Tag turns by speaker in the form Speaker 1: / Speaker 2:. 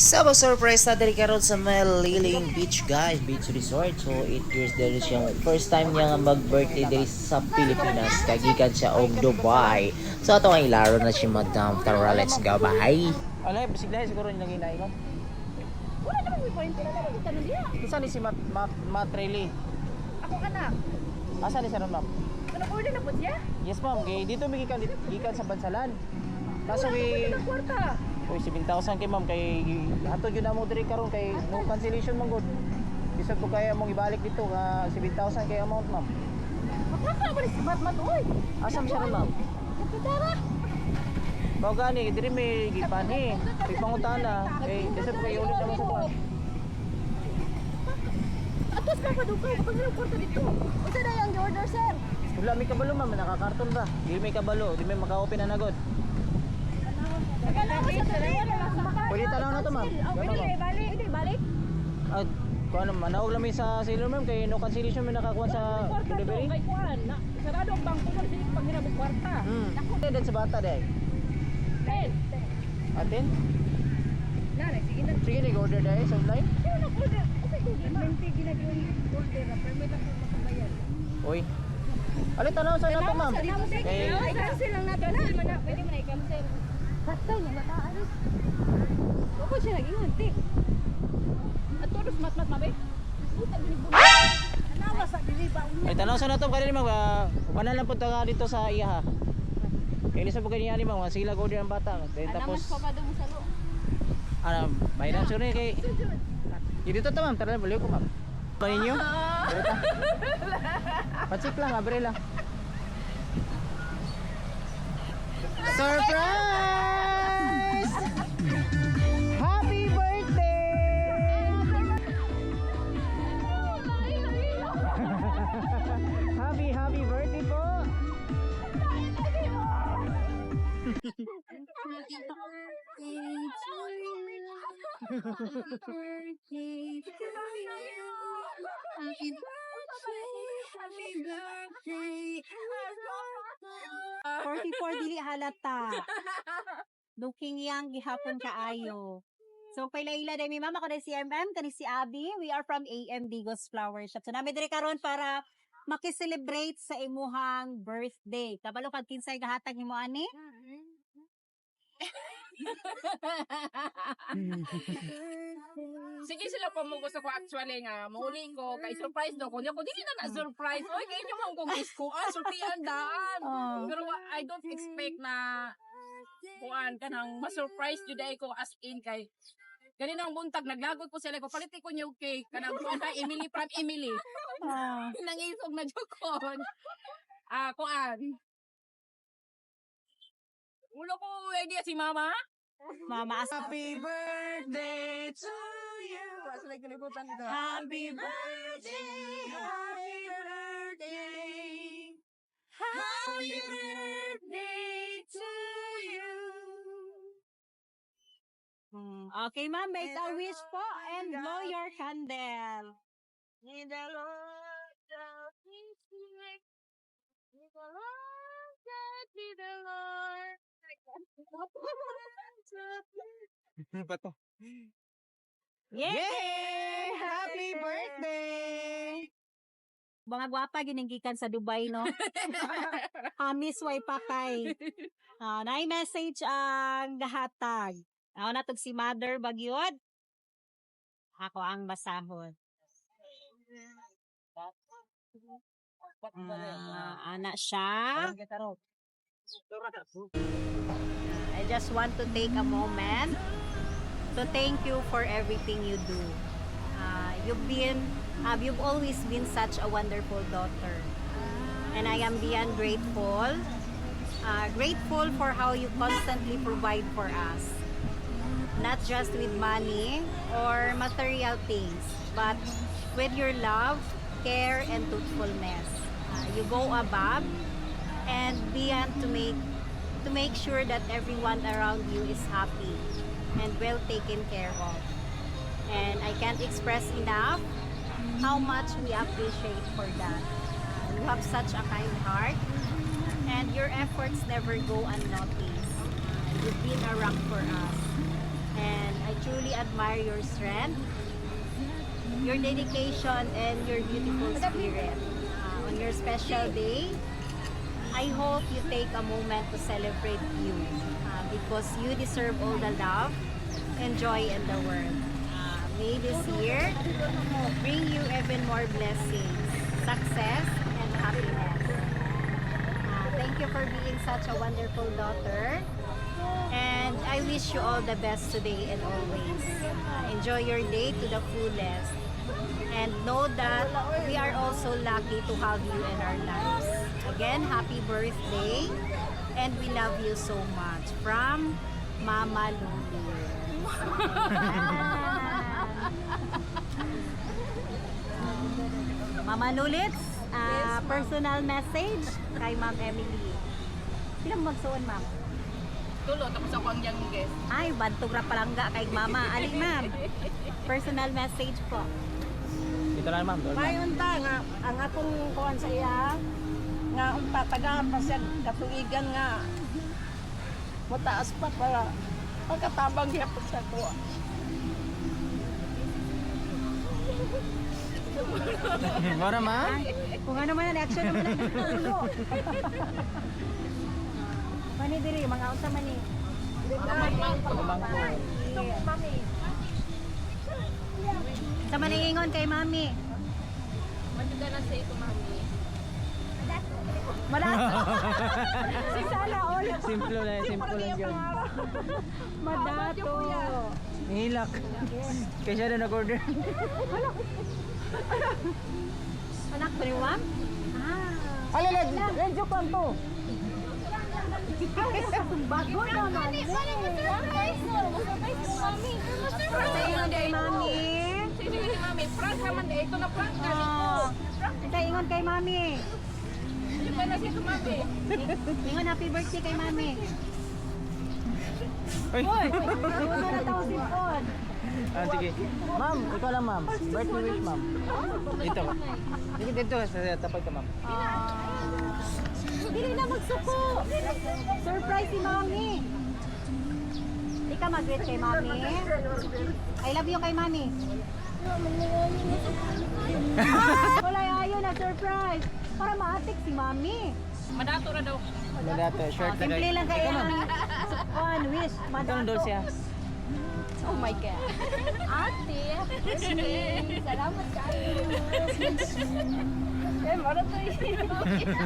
Speaker 1: Sa so, surprise na diri karon sa Maliling Beach guys, beach resort. So 8 years diri siya. First time niya nga mag-birthday diri sa Pilipinas. Kagikan siya og Dubai. So ato nga ilaro na si Madam Tara. Let's go. Bye. Alay, bisig dahil siguro yung nangin mo.
Speaker 2: Wala naman may point. Wala naman kita nun diya.
Speaker 1: Isa ni si Mat Mat Matreli.
Speaker 2: Ako anak.
Speaker 1: Asa ni sa ron, ma'am?
Speaker 2: Ano order na po siya?
Speaker 1: Yes, ma'am. Dito mi gikan gikan sa Bansalan. Kaso kay
Speaker 2: Ang kwarta.
Speaker 1: Uy, 7,000 kay ma'am kay ato gyud na mo diri karon kay no cancellation man gud. Bisag ko kaya mong ibalik dito nga 7,000 kay amount ma'am.
Speaker 2: Makaka ba si Batman oy?
Speaker 1: Asa siya ron ma'am?
Speaker 2: Kapitara.
Speaker 1: Bao gani diri may gipani. May pangutana kay bisag ko kay ulit naman sa kuan.
Speaker 2: Atos pa pa dugay kapag ang kwarta dito. Unsa na yung order sir?
Speaker 1: Wala may kabalo ma'am, nakakarton ba? Di may kabalo, di may maka-open na nagod.
Speaker 2: Nagala ko sa dalawa na lang sa makaka.
Speaker 1: Pwede tanaw na to ma'am.
Speaker 2: Pwede balik. Pwede balik.
Speaker 1: Ah, kuan manawag lang mi sa sailor ma'am kay no cancellation may nakakuha sa delivery.
Speaker 2: kay. Na sarado ang bangko mo sige pag hirap ang kwarta.
Speaker 1: Hmm. Din sa bata day.
Speaker 2: Ten.
Speaker 1: Atin?
Speaker 2: Na, sige na.
Speaker 1: Sige, nag-order dahil sa online.
Speaker 2: Sino nag-order? Kasi ko gimenti ginagawin order. Permit ako makabayad.
Speaker 1: Uy. Alin, tanaw sa na to, ma'am.
Speaker 2: Kay ay cancel lang natin na. Pwede mo na Sakto niya mataalis. Ako siya nag-ingon, tik. At todos mat-mat mabe. Puta binibuli. Anawa sa diliba unya.
Speaker 1: Ay, tanaw sa na to, kanina ma'am. Uh, Kanan lang po nga dito sa iya ha. Kaya lisa po ganyan ni ma'am, nga sila order ang bata. Then, tapos,
Speaker 2: pa ba mo sa lo?
Speaker 1: ano, bayran siya rin kay... Dito to, ma'am. Tara baliw ko, ma'am. Ba ninyo? Dito ta. Patsik lang, abre lang. Happy birthday, happy birthday.
Speaker 3: 44 dili halata. Looking young gihapon kaayo. So pailaila dai mi mama ko dai si MM kani si Abby. We are from AM Digos Flower Shop. So nami diri karon para makiselebrate sa imuhang birthday. Kabalo kag kinsay gahatag nimo ani?
Speaker 4: Sige sila pa mo gusto ko actually nga muli ko kay surprise do ko niya ko dili na na surprise oy kay inyo man kong gusto ah surtihan daan
Speaker 3: Oh.
Speaker 4: pero wa- I don't expect na kuan kanang ma-surprise jud ko as in kay Ganun ang buntag, naglagot ko sila ko, paliti ko yung cake, kanang kuan kay Emily from Emily.
Speaker 3: Ah.
Speaker 4: Nangisog na jukon. Ah, kuan. Ulo ko idea si mama.
Speaker 3: Mama as
Speaker 1: Happy birthday to you!
Speaker 4: Wala sila kalibutan nito.
Speaker 3: Happy birthday, happy birthday. Happy birthday to you. Hmm, Okay, ma'am, make a wish po and blow your candle.
Speaker 4: May the Lord of His life. May the Lord, God be the Lord.
Speaker 1: Ba to?
Speaker 3: Yay!
Speaker 1: Happy birthday!
Speaker 3: Mga gwapa gininggikan sa Dubai, no? Hamis way pa kay. Ah, na message ang gahatag. Ako na si Mother Bagyod. Ako ang basahon. Ah, ana siya. I just want to take a moment to thank you for everything you do. Uh, you've been, uh, you've always been such a wonderful daughter, and I am beyond grateful. Uh, grateful for how you constantly provide for us, not just with money or material things, but with your love, care, and truthfulness. Uh, you go above and beyond to make to make sure that everyone around you is happy and well taken care of. And I can't express enough how much we appreciate for that. You have such a kind heart and your efforts never go unnoticed. You've been a rock for us. And I truly admire your strength, your dedication, and your beautiful spirit. Uh, on your special day, I hope you take a moment to celebrate you uh, because you deserve all the love and joy in the world. Uh, may this year bring you even more blessings, success, and happiness. Uh, thank you for being such a wonderful daughter. And I wish you all the best today and always. Uh, enjoy your day to the fullest. And know that we are also lucky to have you in our lives. Again, happy birthday. And we love you so much. From Mama Lulu. Mama Lulits, ah, personal message kay Ma'am Emily. Ilang magsuon, Ma'am?
Speaker 4: Tulo, tapos ako ang young guest.
Speaker 3: Ay, bantog ra palangga kay Mama. Ali, Ma'am. Personal message po.
Speaker 1: Dito na ma'am.
Speaker 5: Mayon ta nga ang akong kuan sa iya nga taga pa siya katuigan nga mataas pa para pagkatabang gyapon sa ko.
Speaker 1: Mara ma'am.
Speaker 3: Kung ano man ang reaction naman ang ulo. Mani diri, mga unsa man ni.
Speaker 5: Mami,
Speaker 3: Sa maningingon kay Mami.
Speaker 4: Matuga na sa ito, mami.
Speaker 3: Madato. si Sala all.
Speaker 1: Simple lang, simple lang yun.
Speaker 3: Madato.
Speaker 1: Nihilak. Kaya siya na nag-order.
Speaker 3: Anak ko ni Ma'am? Ah.
Speaker 5: alala, medyo kan to.
Speaker 3: Bago naman. Sa ingon kay Mami.
Speaker 4: Sino yung mami? Prank naman. Ito na prank ka.
Speaker 3: Oh. Sa ingon kay Mami. Ingon happy birthday kay Mami.
Speaker 1: Uy!
Speaker 3: Tao si Pod?
Speaker 1: Ah, sige. Ma'am, ikaw lang ma'am. Birthday wish ma'am. Dito. Dito, dito. Sa tapat ka ma'am.
Speaker 3: Dili na magsuko. Surprise si Mami. Di ka mag-greet kay Mami. I love you kay Mami. Wala ayo na surprise. Para maatik si Mami.
Speaker 4: Madato na daw.
Speaker 1: Wala to. Short na
Speaker 3: Simple lang kay Mami. One wish. Madato.
Speaker 1: Ah.
Speaker 2: Oh my God. Ate. Salamat kayo.
Speaker 5: Eh, mara to.